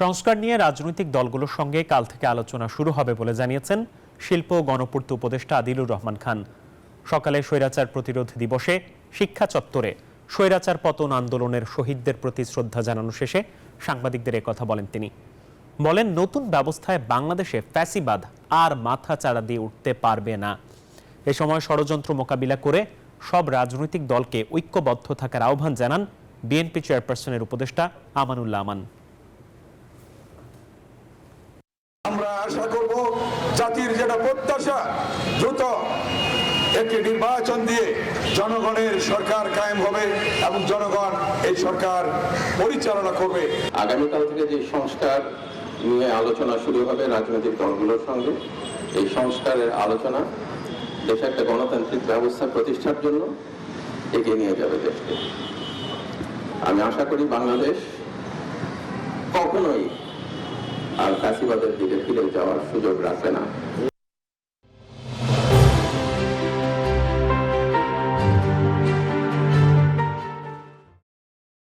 সংস্কার নিয়ে রাজনৈতিক দলগুলোর সঙ্গে কাল থেকে আলোচনা শুরু হবে বলে জানিয়েছেন শিল্প ও গণপূর্ত উপদেষ্টা আদিলুর রহমান খান। সকালে স্বৈরাচার প্রতিরোধ দিবসে শিক্ষা চত্বরে স্বৈরাচার পতন আন্দোলনের শহীদদের প্রতি শ্রদ্ধা জানানো শেষে সাংবাদিকদের কথা বলেন তিনি। বলেন, নতুন ব্যবস্থায় বাংলাদেশে ফ্যাসিবাদ আর মাথা চাড়া দিয়ে উঠতে পারবে না। এ সময় ষড়যন্ত্র মোকাবিলা করে সব রাজনৈতিক দলকে ঐক্যবদ্ধ থাকার আহ্বান জানান বিএনপি চেয়ারপারসনের উপদেষ্টা আমানুল্লাহ আমান। আমরা আশা করব জাতির যেটা প্রত্যাশা, দ্রুত একটি নির্বাচন দিয়ে জনগণের সরকার কায়েম হবে এবং জনগণ এই সরকার পরিচালনা করবে। আগামীকাল থেকে যে সংস্কার নিয়ে আলোচনা শুরু হবে রাজনৈতিক দলগুলোর সঙ্গে, এই সংস্কারের আলোচনা দেশে একটা গণতান্ত্রিক ব্যবস্থা প্রতিষ্ঠার জন্য এগিয়ে নিয়ে যাবে দেশকে। আমি আশা করি বাংলাদেশ কখনোই আর ফ্যাসিবাদের দিকে ফিরে যাওয়ার সুযোগ রাখে না।